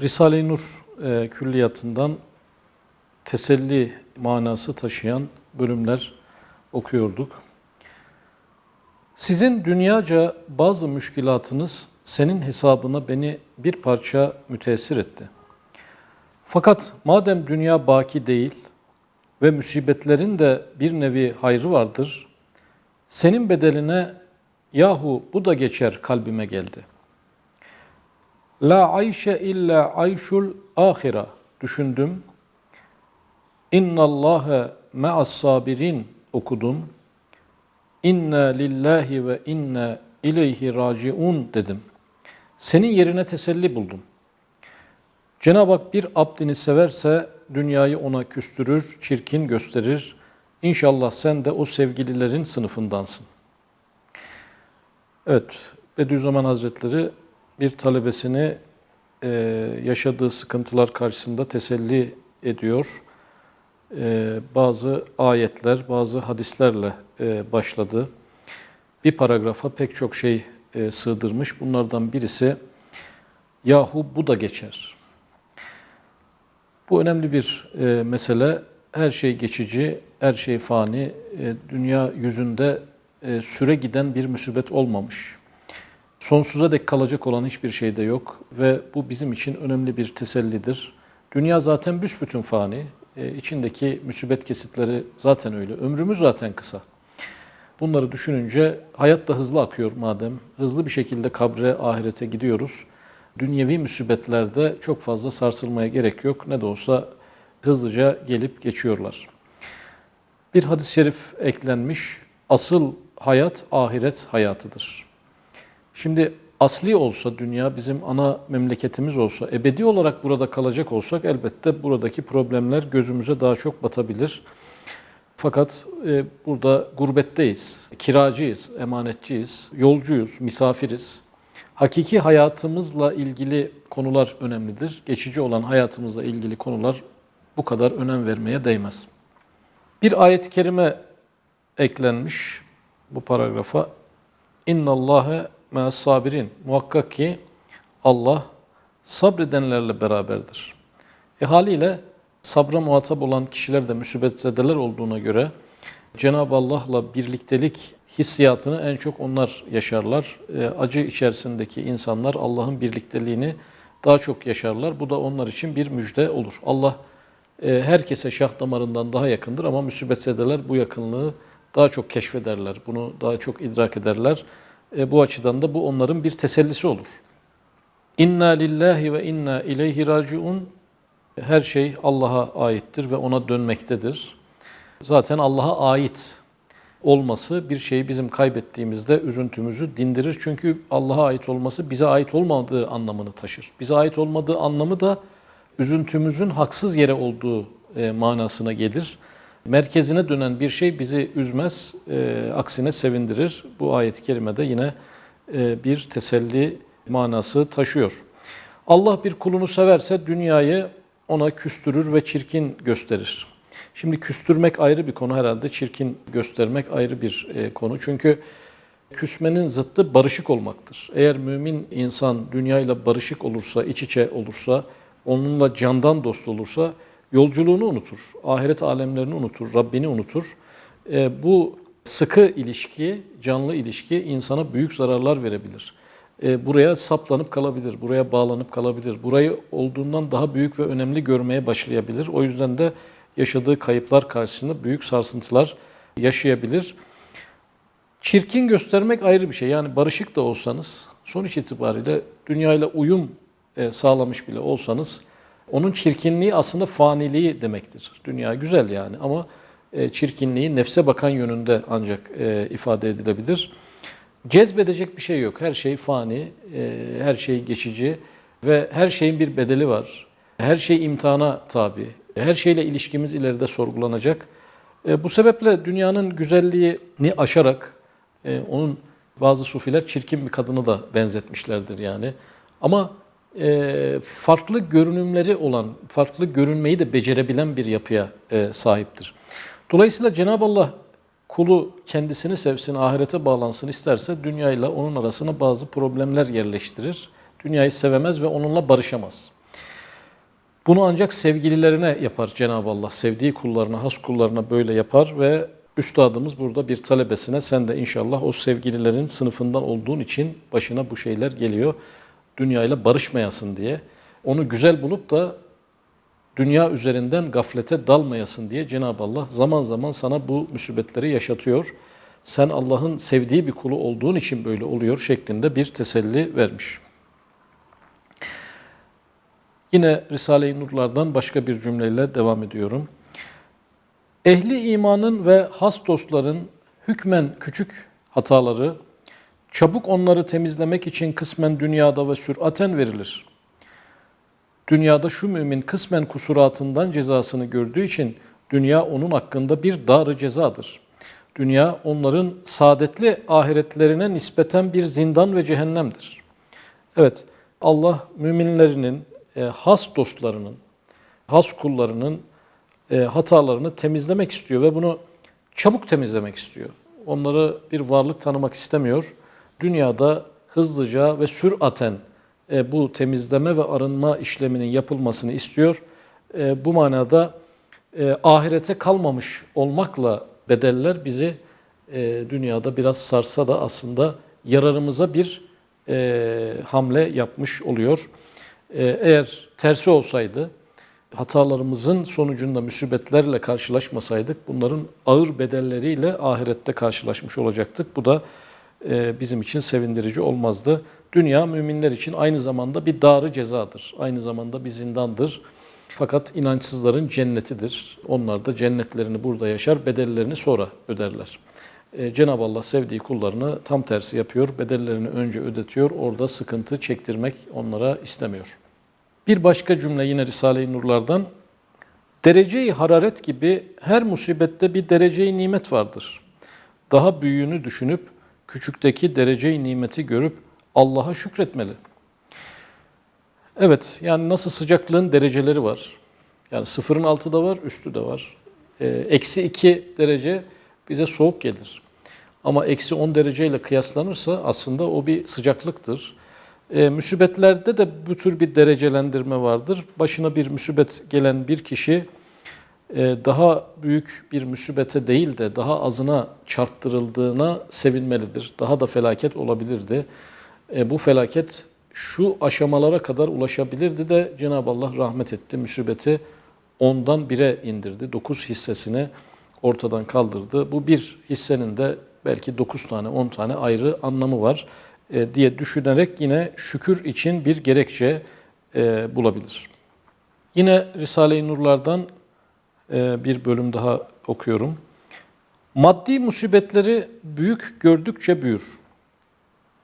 Risale-i Nur e, külliyatından teselli manası taşıyan bölümler okuyorduk. Sizin dünyaca bazı müşkilatınız senin hesabına beni bir parça müteessir etti. Fakat madem dünya baki değil ve musibetlerin de bir nevi hayrı vardır, senin bedeline yahu bu da geçer kalbime geldi. La ayşe illa ayşul ahira düşündüm. İnna Allahe ma'as sabirin okudum. İnna lillahi ve inna ileyhi raciun dedim. Senin yerine teselli buldum. Cenab-ı Hak bir abdini severse dünyayı ona küstürür, çirkin gösterir. İnşallah sen de o sevgililerin sınıfındansın. Evet, Bediüzzaman Hazretleri bir talebesini e, yaşadığı sıkıntılar karşısında teselli ediyor. E, bazı ayetler, bazı hadislerle e, başladı. Bir paragrafa pek çok şey e, sığdırmış. Bunlardan birisi, yahu bu da geçer. Bu önemli bir e, mesele. Her şey geçici, her şey fani. E, dünya yüzünde e, süre giden bir musibet olmamış. Sonsuza dek kalacak olan hiçbir şey de yok ve bu bizim için önemli bir tesellidir. Dünya zaten büsbütün fani. E, içindeki musibet kesitleri zaten öyle. Ömrümüz zaten kısa. Bunları düşününce hayat da hızlı akıyor madem. Hızlı bir şekilde kabre, ahirete gidiyoruz. Dünyevi musibetlerde çok fazla sarsılmaya gerek yok. Ne de olsa hızlıca gelip geçiyorlar. Bir hadis-i şerif eklenmiş. Asıl hayat ahiret hayatıdır. Şimdi asli olsa dünya bizim ana memleketimiz olsa, ebedi olarak burada kalacak olsak elbette buradaki problemler gözümüze daha çok batabilir. Fakat e, burada gurbetteyiz, kiracıyız, emanetçiyiz, yolcuyuz, misafiriz. Hakiki hayatımızla ilgili konular önemlidir. Geçici olan hayatımızla ilgili konular bu kadar önem vermeye değmez. Bir ayet-i kerime eklenmiş bu paragrafa. İnna Allahe sabirin. Muhakkak ki Allah sabredenlerle beraberdir. E haliyle sabra muhatap olan kişiler de müsibetzedeler olduğuna göre Cenab-ı Allah'la birliktelik hissiyatını en çok onlar yaşarlar. E, acı içerisindeki insanlar Allah'ın birlikteliğini daha çok yaşarlar. Bu da onlar için bir müjde olur. Allah e, herkese şah damarından daha yakındır ama müsibetzedeler bu yakınlığı daha çok keşfederler. Bunu daha çok idrak ederler. E, bu açıdan da bu onların bir tesellisi olur. İnna lillahi ve inna ileyhi raciun. Her şey Allah'a aittir ve ona dönmektedir. Zaten Allah'a ait olması bir şeyi bizim kaybettiğimizde üzüntümüzü dindirir. Çünkü Allah'a ait olması bize ait olmadığı anlamını taşır. Bize ait olmadığı anlamı da üzüntümüzün haksız yere olduğu e, manasına gelir. Merkezine dönen bir şey bizi üzmez, e, aksine sevindirir. Bu ayet-i kerimede yine e, bir teselli manası taşıyor. Allah bir kulunu severse dünyayı ona küstürür ve çirkin gösterir. Şimdi küstürmek ayrı bir konu herhalde, çirkin göstermek ayrı bir e, konu. Çünkü küsmenin zıttı barışık olmaktır. Eğer mümin insan dünyayla barışık olursa, iç içe olursa, onunla candan dost olursa yolculuğunu unutur, ahiret alemlerini unutur, Rabbini unutur. E, bu sıkı ilişki, canlı ilişki insana büyük zararlar verebilir. E, buraya saplanıp kalabilir, buraya bağlanıp kalabilir. Burayı olduğundan daha büyük ve önemli görmeye başlayabilir. O yüzden de yaşadığı kayıplar karşısında büyük sarsıntılar yaşayabilir. Çirkin göstermek ayrı bir şey. Yani barışık da olsanız, sonuç itibariyle dünyayla uyum e, sağlamış bile olsanız, onun çirkinliği aslında faniliği demektir. Dünya güzel yani ama e, çirkinliği nefse bakan yönünde ancak e, ifade edilebilir. Cezbedecek bir şey yok. Her şey fani, her şey geçici ve her şeyin bir bedeli var. Her şey imtihana tabi. Her şeyle ilişkimiz ileride sorgulanacak. E, bu sebeple dünyanın güzelliğini aşarak e, onun bazı sufiler çirkin bir kadını da benzetmişlerdir yani. Ama e, farklı görünümleri olan, farklı görünmeyi de becerebilen bir yapıya e, sahiptir. Dolayısıyla Cenab-ı Allah kulu kendisini sevsin, ahirete bağlansın isterse dünyayla onun arasına bazı problemler yerleştirir. Dünyayı sevemez ve onunla barışamaz. Bunu ancak sevgililerine yapar Cenab-ı Allah. Sevdiği kullarına, has kullarına böyle yapar ve üstadımız burada bir talebesine sen de inşallah o sevgililerin sınıfından olduğun için başına bu şeyler geliyor. Dünyayla barışmayasın diye. Onu güzel bulup da dünya üzerinden gaflete dalmayasın diye Cenab-ı Allah zaman zaman sana bu musibetleri yaşatıyor. Sen Allah'ın sevdiği bir kulu olduğun için böyle oluyor şeklinde bir teselli vermiş. Yine Risale-i Nurlar'dan başka bir cümleyle devam ediyorum. Ehli imanın ve has dostların hükmen küçük hataları, çabuk onları temizlemek için kısmen dünyada ve süraten verilir. Dünyada şu mümin kısmen kusuratından cezasını gördüğü için dünya onun hakkında bir darı cezadır. Dünya onların saadetli ahiretlerine nispeten bir zindan ve cehennemdir. Evet, Allah müminlerinin, e, has dostlarının, has kullarının e, hatalarını temizlemek istiyor ve bunu çabuk temizlemek istiyor. Onları bir varlık tanımak istemiyor. Dünyada hızlıca ve süraten e, bu temizleme ve arınma işleminin yapılmasını istiyor. E, bu manada e, ahirete kalmamış olmakla bedeller bizi dünyada biraz sarsa da aslında yararımıza bir hamle yapmış oluyor. Eğer tersi olsaydı, hatalarımızın sonucunda müsibetlerle karşılaşmasaydık, bunların ağır bedelleriyle ahirette karşılaşmış olacaktık. Bu da bizim için sevindirici olmazdı. Dünya müminler için aynı zamanda bir darı cezadır. Aynı zamanda bir zindandır. Fakat inançsızların cennetidir. Onlar da cennetlerini burada yaşar, bedellerini sonra öderler. Ee, Cenab-ı Allah sevdiği kullarını tam tersi yapıyor. Bedellerini önce ödetiyor. Orada sıkıntı çektirmek onlara istemiyor. Bir başka cümle yine Risale-i Nurlar'dan. Dereceyi hararet gibi her musibette bir dereceyi nimet vardır. Daha büyüğünü düşünüp küçükteki dereceyi nimeti görüp Allah'a şükretmeli. Evet, yani nasıl sıcaklığın dereceleri var. Yani sıfırın altı da var, üstü de var. Ee, eksi iki derece bize soğuk gelir. Ama eksi 10 dereceyle kıyaslanırsa aslında o bir sıcaklıktır. E, müsibetlerde de bu tür bir derecelendirme vardır. Başına bir müsibet gelen bir kişi daha büyük bir müsibete değil de daha azına çarptırıldığına sevinmelidir. Daha da felaket olabilirdi. E, bu felaket şu aşamalara kadar ulaşabilirdi de Cenab-ı Allah rahmet etti. Müsibeti ondan bire indirdi. Dokuz hissesini ortadan kaldırdı. Bu bir hissenin de belki dokuz tane, on tane ayrı anlamı var e, diye düşünerek yine şükür için bir gerekçe e, bulabilir. Yine Risale-i Nurlar'dan e, bir bölüm daha okuyorum. Maddi musibetleri büyük gördükçe büyür.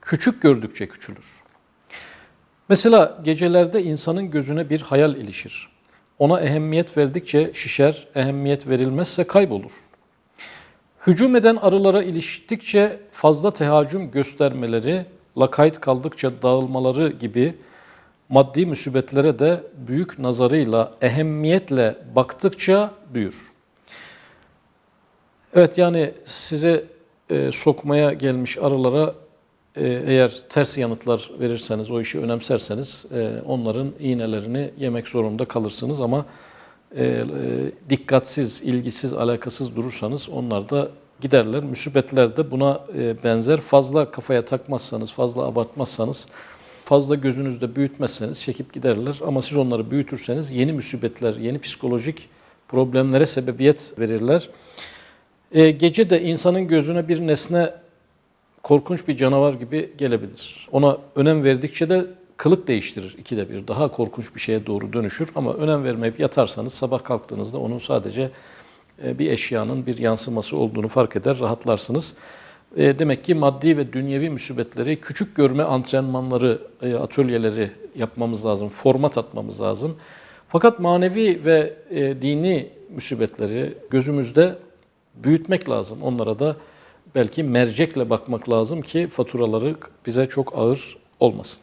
Küçük gördükçe küçülür. Mesela gecelerde insanın gözüne bir hayal ilişir. Ona ehemmiyet verdikçe şişer, ehemmiyet verilmezse kaybolur. Hücum eden arılara iliştikçe fazla tehacüm göstermeleri, lakayt kaldıkça dağılmaları gibi maddi musibetlere de büyük nazarıyla, ehemmiyetle baktıkça büyür. Evet yani size e, sokmaya gelmiş arılara e, eğer ters yanıtlar verirseniz, o işi önemserseniz e, onların iğnelerini yemek zorunda kalırsınız ama e, e, dikkatsiz, ilgisiz, alakasız durursanız onlar da giderler. Müsibetler de buna e, benzer. Fazla kafaya takmazsanız, fazla abartmazsanız, fazla gözünüzde büyütmezseniz çekip giderler. Ama siz onları büyütürseniz yeni müsibetler, yeni psikolojik problemlere sebebiyet verirler. E, gece de insanın gözüne bir nesne korkunç bir canavar gibi gelebilir. Ona önem verdikçe de kılık değiştirir ikide bir. Daha korkunç bir şeye doğru dönüşür ama önem vermeyip yatarsanız sabah kalktığınızda onun sadece e, bir eşyanın bir yansıması olduğunu fark eder, rahatlarsınız. E, demek ki maddi ve dünyevi müsibetleri küçük görme antrenmanları, e, atölyeleri yapmamız lazım, format atmamız lazım. Fakat manevi ve dini müsibetleri gözümüzde büyütmek lazım. Onlara da belki mercekle bakmak lazım ki faturaları bize çok ağır olmasın.